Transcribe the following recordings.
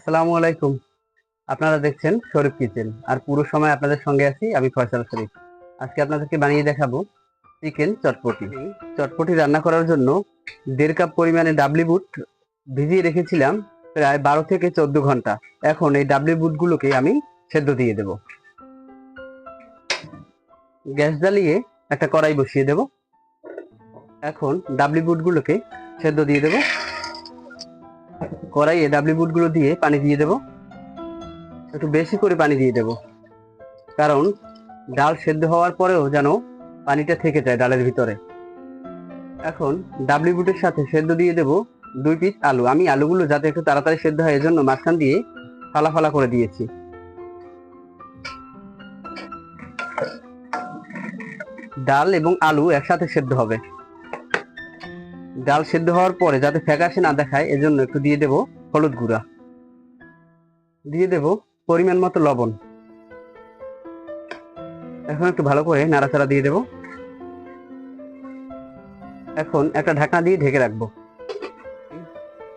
আসসালামু আলাইকুম। আপনারা দেখছেন শরীফ কিচেন। আর পুরো সময় আপনাদের সঙ্গে আছি আমি ফয়সাল শরীফ। আজকে আপনাদেরকে বানিয়ে দেখাবো চিকেন চটপটি। চটপটি রান্না করার জন্য দেড় কাপ পরিমাণে ডাবলি বুট ভিজিয়ে রেখেছিলাম প্রায় বারো থেকে চোদ্দ ঘণ্টা। এখন এই ডাবলি বুটগুলোকে আমি সেদ্ধ দিয়ে দেব। গ্যাস জ্বালিয়ে একটা কড়াই বসিয়ে দেব। এখন ডাবলি বুটগুলোকে সেদ্ধ দিয়ে দেব। কড়াইয়ে ডাবলি বুটগুলো দিয়ে পানি দিয়ে দেব। একটু বেশি করে পানি দিয়ে দেব। কারণ ডাল সেদ্ধ হওয়ার পরেও যেন পানিটা থেকে যায় ডালের ভিতরে। এখন ডাবলি বুটের সাথে সেদ্ধ দিয়ে দেব দুই পিস আলু। আমি আলুগুলো যাতে একটু তাড়াতাড়ি সেদ্ধ হয়, এজন্য মাঝখান দিয়ে ফালা ফালা করে দিয়েছি। ডাল এবং আলু একসাথে সেদ্ধ হবে। ডাল সেদ্ধ হওয়ার পরে যাতে ফ্যাকাশে না দেখায়, এজন্য একটু দিয়ে দেব হলুদ গুঁড়া। দিয়ে দেব পরিমাণ মতো লবণ। এখন একটু ভালো করে নাড়াচাড়া দিয়ে দেব। এখন একটা ঢাকনা দিয়ে ঢেকে রাখব।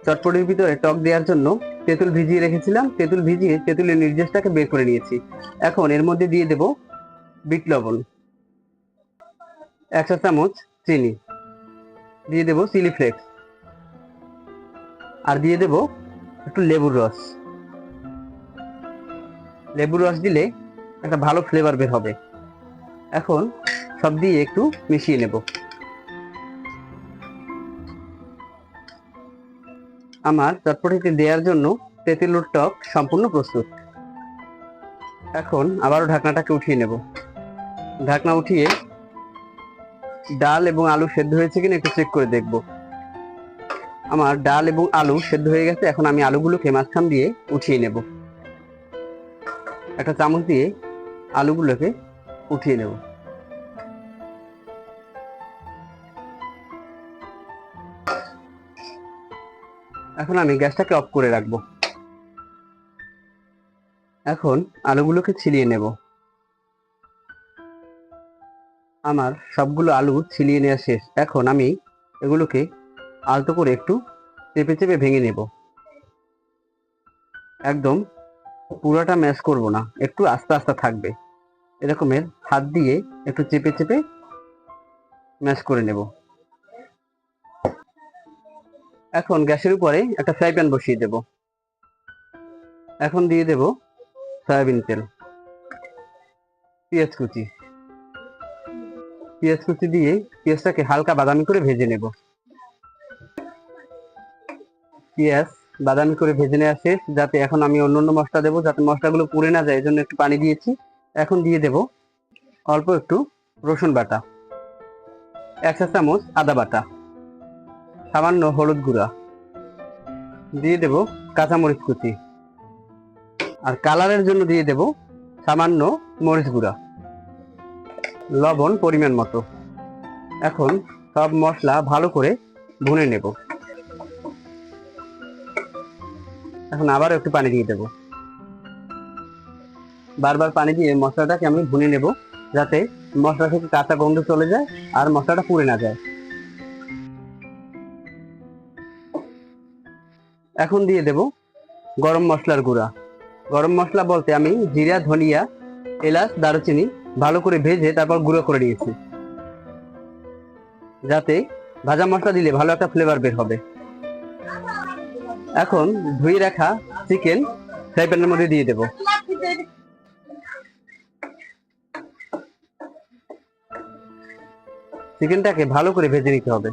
চটপটির ভিতরে টক দেওয়ার জন্য তেঁতুল ভিজিয়ে রেখেছিলাম। তেঁতুল ভিজিয়ে তেঁতুলের নির্দেশটাকে বের করে নিয়েছি। এখন এর মধ্যে দিয়ে দেব বিট লবণ। এক চা চামচ চিনি। দিয়ে দেব চিলি ফ্লেক্স। আর দিয়ে দেব একটু লেবুর রস। লেবুর রস দিলে একটা ভালো ফ্লেভার বের হবে। এখন সব দিয়ে একটু মিশিয়ে নেব। আমার চটপটিতে দেওয়ার জন্য তেঁতুলুর টক সম্পূর্ণ প্রস্তুত। এখন আবারও ঢাকনাটাকে উঠিয়ে নেব। ঢাকনা উঠিয়ে ডাল এবং আলু সেদ্ধ হয়েছে কিনা একটু চেক করে দেখব। আমার ডাল এবং আলু সেদ্ধ হয়ে গেছে, এখন আমি আলুগুলোকে মাঝখান দিয়ে উঠিয়ে নেব। একটা চামচ দিয়ে আলুগুলোকে উঠিয়ে নেব। এখন আমি গ্যাসটাকে অফ করে রাখব। এখন আলুগুলোকে ছিলিয়ে নেব। আমার সবগুলো আলু ছিলিয়ে নেওয়া শেষ। এখন আমি এগুলোকে আলতো করে একটু চেপে চেপে ভেঙে নেব। একদম পুরোটা ম্যাশ করব না, একটু আস্তে আস্তে থাকবে। এরকমের হাত দিয়ে একটু চেপে চেপে ম্যাশ করে নেব। এখন গ্যাসের উপরে একটা ফ্রাই প্যান বসিয়ে দেব। এখন দিয়ে দেব সয়াবিন তেল, পেঁয়াজ কুচি। পেঁয়াজ কুচি দিয়ে পেঁয়াজটাকে হালকা বাদামি করে ভেজে নেব। পেঁয়াজ বাদামি করে ভেজে নেওয়া শেষ, যাতে এখন আমি অন্য অন্য মশলা দেবো, যাতে মশলাগুলো পুড়ে না যায়, এজন্য একটু পানি দিয়েছি। এখন দিয়ে দেব অল্প একটু রসুন বাটা, এক চা চামচ আদা বাটা, সামান্য হলুদ গুঁড়া, দিয়ে দেব কাঁচামরিচ কুচি। আর কালারের জন্য দিয়ে দেব সামান্য মরিচ গুঁড়া। লবণ, পরিমাণ মতো। এখন সব মশলা ভালো করে ভুনে নেব। এখন আবার একটু পানি দিয়ে দেব। বারবার পানি দিয়ে মশলাটাকে আমি ভুনে নেব, যাতে মশলা থেকে কাঁচা গন্ধ চলে যায় আর মশলাটা পুড়ে না যায়। এখন দিয়ে দেব গরম মশলার গুঁড়া। গরম মশলা বলতে আমি জিরা, ধনিয়া, এলাচ, দারুচিনি ভালো করে ভেজে তারপর গুঁড়ো করে নিয়েছি। যাতে ভাজা মশলা দিলে ভালো একটা ফ্লেভার বের হবে। এখন ধুয়ে রাখা চিকেন ফ্রাই প্যানের মধ্যে দিয়ে দেব। চিকেনটাকে ভালো করে ভেজে নিতে হবে।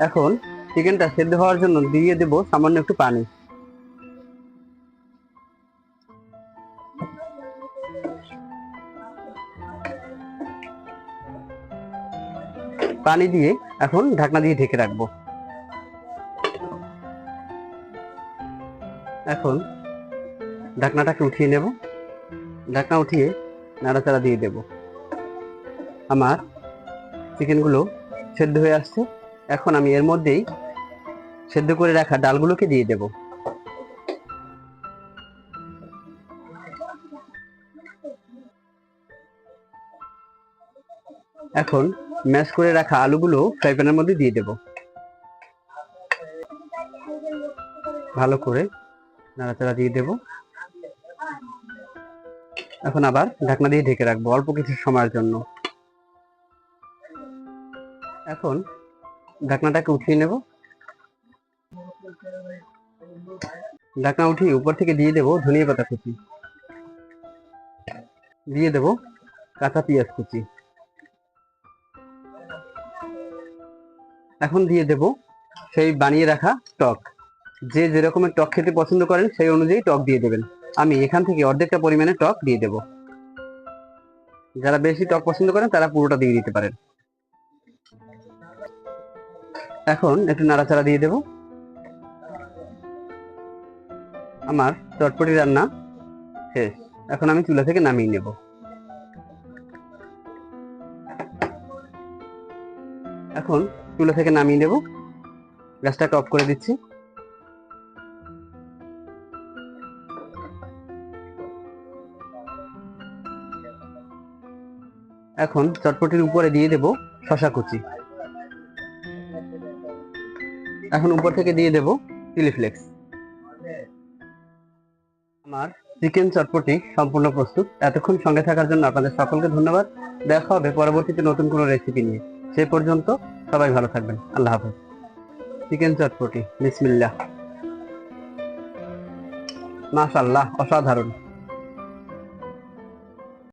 এখন চিকেনটা সেদ্ধ হওয়ার জন্য দিয়ে দেব সামান্য একটু পানি। পানি দিয়ে এখন ঢাকনা দিয়ে ঢেকে রাখব। এখন ঢাকনাটাকে উঠিয়ে নেব। ঢাকনা উঠিয়ে নাড়াচাড়া দিয়ে দেব। আমার চিকেনগুলো সেদ্ধ হয়ে আসছে। এখন আমি এর মধ্যেই সেদ্ধ করে রাখা ডালগুলোকে দিয়ে দেব। এখন ম্যাশ করে রাখা আলুগুলো ফ্রাই প্যানের মধ্যে দিয়ে দেব। ভালো করে নাড়াচাড়া দিয়ে দেব। এখন আবার ঢাকনা দিয়ে ঢেকে রাখব অল্প কিছু সময়ের জন্য। এখন ঢাকনাটাকে উঠিয়ে নেব। ঢাকনা উঠিয়ে উপর থেকে দিয়ে দেব ধনিয়া পাতা কুচি। দিয়ে দেব কাঁচা পেঁয়াজ কুচি। এখন দিয়ে দেব সেই বানিয়ে রাখা টক। যে যেরকমের টক খেতে পছন্দ করেন সেই অনুযায়ী টক দিয়ে দেবেন। আমি এখান থেকে অর্ধেকটা পরিমাণে টক দিয়ে দেব। যারা বেশি টক পছন্দ করেন তারা পুরোটা দিয়ে দিতে পারেন। এখন একটু নাড়াচাড়া দিয়ে দেব। আমার চটপটি রান্না শেষ। এখন আমি চুলা থেকে নামিয়ে নেব। এখন চুলা থেকে নামিয়ে নেব। গ্যাসটাকে অফ করে দিচ্ছি। এখন চটপটির উপরে দিয়ে দেব শশা কুচি। এখন উপর থেকে দিয়ে দেব চিলি ফ্লেক্স আমার চিকেন চটপটি সম্পূর্ণ প্রস্তুত। এতক্ষণ সঙ্গে থাকার জন্য আপনাদের সকলকে ধন্যবাদ। দেখা হবে পরবর্তীতে নতুন কোনো রেসিপি নিয়ে। সে পর্যন্ত সবাই ভালো থাকবেন। আল্লাহ হাফেজ। চিকেন চটপটি। বিসমিল্লাহ। মাশাল্লাহ অসাধারণ।